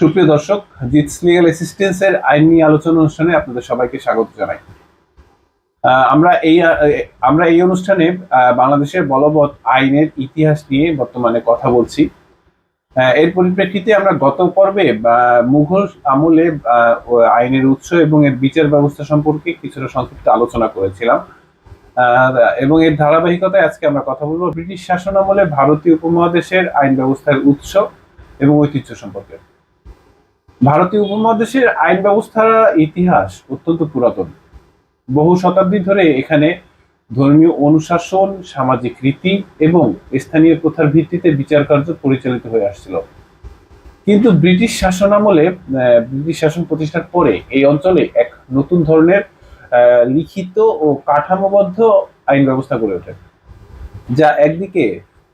সুপ্রিয় দর্শক জিটস লিগাল অ্যাসিস্ট্যান্সের আইন নিয়ে আলোচনা অনুষ্ঠানে আপনাদের সবাইকে স্বাগত জানাই। আমরা এই আমরা এই অনুষ্ঠানে বাংলাদেশের বলবৎ আইনের ইতিহাস নিয়ে বর্তমানে কথা বলছি। এর পরিপ্রেক্ষিতে আমরা গত পর্বে মুঘল আমলে আইনের উৎস এবং এর বিচার ব্যবস্থা সম্পর্কে কিছুটা সংক্ষিপ্ত আলোচনা করেছিলাম। এবং এর ধারাবাহিকতায় আজকে আমরা কথা বলব ব্রিটিশ শাসন আমলে ভারতীয় উপমহাদেশের আইন ব্যবস্থার উৎস এবং ঐতিহ্য সম্পর্কে। ভারতীয় উপমহাদেশের আইন ব্যবস্থার ইতিহাস অত্যন্ত পুরাতন। বহু শতাব্দী ধরে এখানে ধর্মীয় অনুশাসন, সামাজিক রীতি এবং স্থানীয় প্রথার ভিত্তিতে বিচার কার্য পরিচালিত হয়ে আসছিল। কিন্তু ব্রিটিশ শাসন আমলে ব্রিটিশ শাসন প্রতিষ্ঠার পরে এই অঞ্চলে এক নতুন ধরনের লিখিত ও কাঠামোবদ্ধ আইন ব্যবস্থা গড়ে ওঠে, যা একদিকে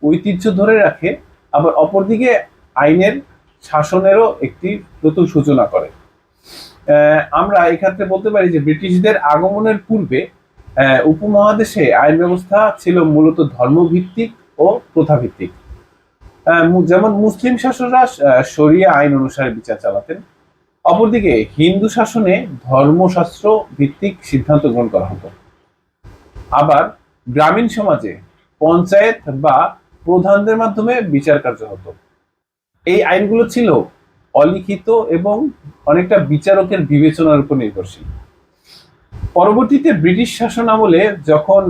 ঐতিহ্য ধরে রাখে, আবার অপরদিকে আইনের শাসনেরও একটি নতুন সূচনা করে। আমরা এক্ষেত্রে বলতে পারি যে ব্রিটিশদের আগমনের পূর্বে উপমহাদেশে আইন ব্যবস্থা ছিল মূলত ধর্মভিত্তিক ও প্রথাভিত্তিক। যেমন মুসলিম শাসকরা শরিয়া আইন অনুসারে বিচার চালাতেন, অপরদিকে হিন্দু শাসনে ধর্মশাস্ত্র ভিত্তিক সিদ্ধান্ত গ্রহণ করা হতো। আবার গ্রামীণ সমাজে পঞ্চায়েত বা প্রধানদের মাধ্যমে বিচার কার্য হতো। এই আইনগুলো ছিল অলিখিত এবং অনেকটা বিচারকের বিবেচনার উপর নির্ভরশীল। পরবর্তীতে ব্রিটিশ শাসন আমলে যখন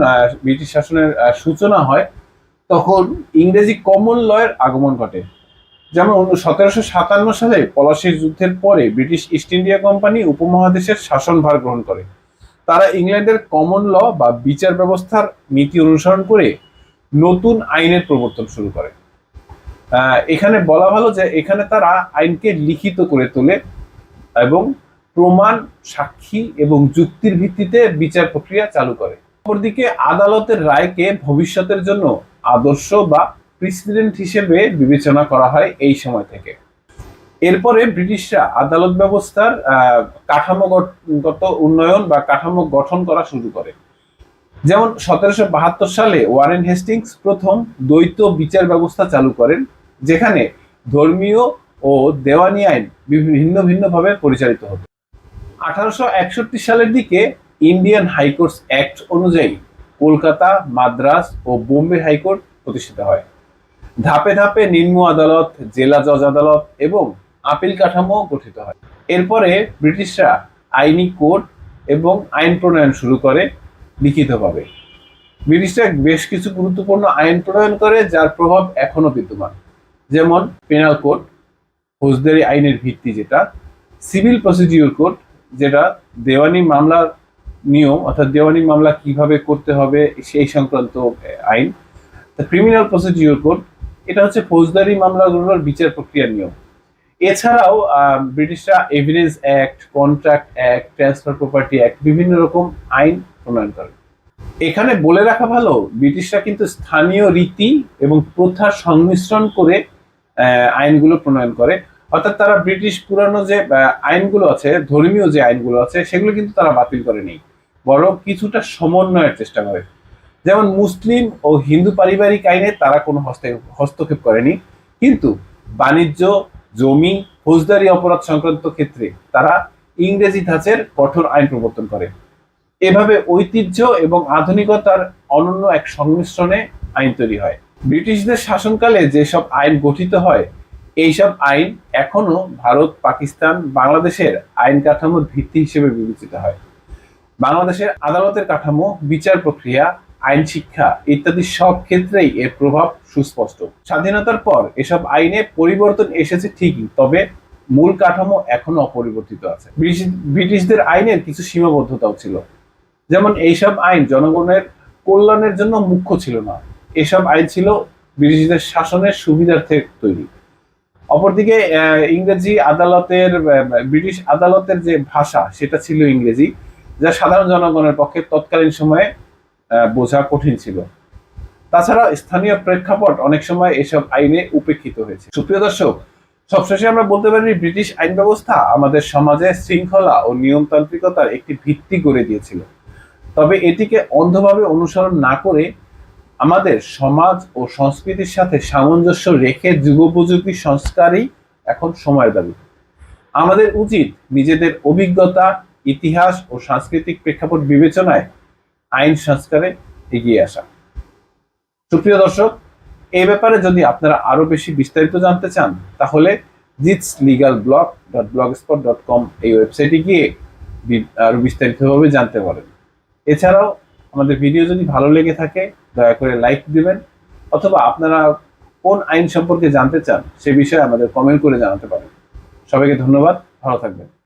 ব্রিটিশ শাসনের সূচনা হয়, তখন ইংরেজি কমন লয়ের আগমন ঘটে। যেমন সতেরোশো সাতান্ন সালে পলাশির যুদ্ধের পরে ব্রিটিশ ইস্ট ইন্ডিয়া কোম্পানি উপমহাদেশের শাসনভার গ্রহণ করে। তারা ইংল্যান্ডের কমন ল বা বিচার ব্যবস্থার নীতি অনুসরণ করে নতুন আইনের প্রবর্তন শুরু করে। এখানে বলা ভালো যে এখানে তারা আইনকে লিখিত করে তোলে এবং প্রমাণ, সাক্ষী এবং যুক্তির ভিত্তিতে বিচার প্রক্রিয়া চালু করে। অপরদিকে আদালতের রায়কে ভবিষ্যতের জন্য আদর্শ বা প্রেসিডেন্ট হিসেবে বিবেচনা করা হয় এই সময় থেকে। এরপরে ব্রিটিশরা আদালত ব্যবস্থার কাঠামোগত উন্নয়ন বা কাঠামো গঠন করা শুরু করে। যেমন সতেরোশো বাহাত্তর সালে ওয়ারেন হেস্টিংস প্রথম দ্বৈত বিচার ব্যবস্থা চালু করেন। যেখানে ধর্মীয় ও দেওয়ানি আইন ভিন্ন ভিন্নভাবে পরিচালিত হতো আঠারোশো একষট্টি সালের দিকে ইন্ডিয়ান হাইকোর্টস অ্যাক্ট অনুযায়ী কলকাতা, মাদ্রাস ও বোম্বে হাইকোর্ট প্রতিষ্ঠিত হয়। ধাপে ধাপে নিম্ন আদালত, জেলা জজ আদালত এবং আপিল কাঠামো গঠিত হয়। এরপরে ব্রিটিশরা আইনি কোর্ট এবং আইন প্রণয়ন শুরু করে লিখিতভাবে। ব্রিটিশরা বেশ কিছু গুরুত্বপূর্ণ আইন প্রণয়ন করে, যার প্রভাব এখনও বিদ্যমান। যেমন পেনাল কোড ফৌজদারি আইনের ভিত্তি যেটা সিভিল প্রসিডিউর কোড যেটা দেওয়ানি মামলার নিয়ম, অর্থাৎ দেওয়ানি মামলা কীভাবে করতে হবে, সেই সংক্রান্ত আইন। ক্রিমিনাল প্রসিডিউর কোড এটা হচ্ছে ফৌজদারি মামলাগুলোর বিচার প্রক্রিয়ার নিয়ম। এছাড়াও ব্রিটিশরা evidence act contract act transfer property act বিভিন্ন রকম আইন প্রণয়ন করে। এখানে বলে রাখা ভালো, ব্রিটিশরা কিন্তু স্থানীয় রীতি এবং প্রথার সংমিশ্রণ করে আইনগুলো প্রণয়ন করে। অর্থাৎ তারা ব্রিটিশ পুরানো যে আইনগুলো আছে, ধর্মীয় যে আইনগুলো আছে, সেগুলো কিন্তু তারা বাতিল করে নেই। বরং কিছুটা সমন্বয়ের চেষ্টা করে। যেমন মুসলিম ও হিন্দু পারিবারিক আইনে তারা কোনো হস্তে- হস্তক্ষেপ করেনি। কিন্তু বাণিজ্য, জমি, ফৌজদারি অপরাধ সংক্রান্ত ক্ষেত্রে তারা ইংরেজি ধাঁচের কঠোর আইন প্রবর্তন করে। এভাবে ঐতিহ্য এবং আধুনিকতার অনন্য এক সংমিশ্রণে আইন তৈরি হয়। ব্রিটিশদের শাসনকালে যেসব আইন গঠিত হয়, এইসব আইন এখনও ভারত, পাকিস্তান, বাংলাদেশের আইন কাঠামোর ভিত্তি হিসেবে বিবেচিত হয়। বাংলাদেশের আদালতের কাঠামো, বিচার প্রক্রিয়া, আইন শিক্ষা ইত্যাদি সব ক্ষেত্রেই এর প্রভাব সুস্পষ্ট। স্বাধীনতার পর এসব আইনে পরিবর্তন এসেছে ঠিকই, তবে মূল কাঠামো এখনও অপরিবর্তিত আছে। ব্রিটিশদের আইনের কিছু সীমাবদ্ধতাও ছিল। যেমন এইসব আইন জনগণের কল্যাণের জন্য মুখ্য ছিল না। এসব আইন ছিল ব্রিটিশদের শাসনের সুবিধার্থে তৈরি। অপরদিকে ইংরেজি আদালতের ব্রিটিশ আদালতের যে ভাষা, সেটা ছিল ইংরেজি, যা সাধারণ জনগণের পক্ষে তৎকালীন সময়ে বোঝা কঠিন ছিল। তাছাড়া স্থানীয় প্রেক্ষাপট অনেক সময় এসব আইনে উপেক্ষিত হয়েছে। সুপ্রিয় দর্শক, সবশেষে আমরা বলতে পারি ব্রিটিশ আইন ব্যবস্থা আমাদের সমাজে শৃঙ্খলা ও নিয়মতান্ত্রিকতার একটি ভিত্তি গড়ে দিয়েছিল। তবে এটিকে অন্ধভাবে অনুসরণ না করে আমাদের সমাজ ও সংস্কৃতির সাথে সামঞ্জস্য রেখে যুগোপযোগী সংস্কারই এখন সময়ের দাবি। আমাদের উচিত নিজেদের অভিজ্ঞতা, ইতিহাস ও সাংস্কৃতিক প্রেক্ষাপট বিবেচনায় আইন সংস্কারে এগিয়ে আসা। সুপ্রিয় দর্শক এই ব্যাপারে যদি আপনারা আরও বেশি বিস্তারিত জানতে চান, তাহলে জিটস legal blog dot blogspot dot com এই ওয়েবসাইটে গিয়ে বি- আরও বিস্তারিতভাবে জানতে পারেন। এছাড়াও আমাদের ভিডিও যদি ভালো লেগে থাকে দয়া করে লাইক দিবেন, অথবা আপনারা কোন আইন সম্পর্কে জানতে চান, সে বিষয়ে আমাদের কমেন্ট করে জানাতে পারেন। সবাইকে ধন্যবাদ, ভালো থাকবেন।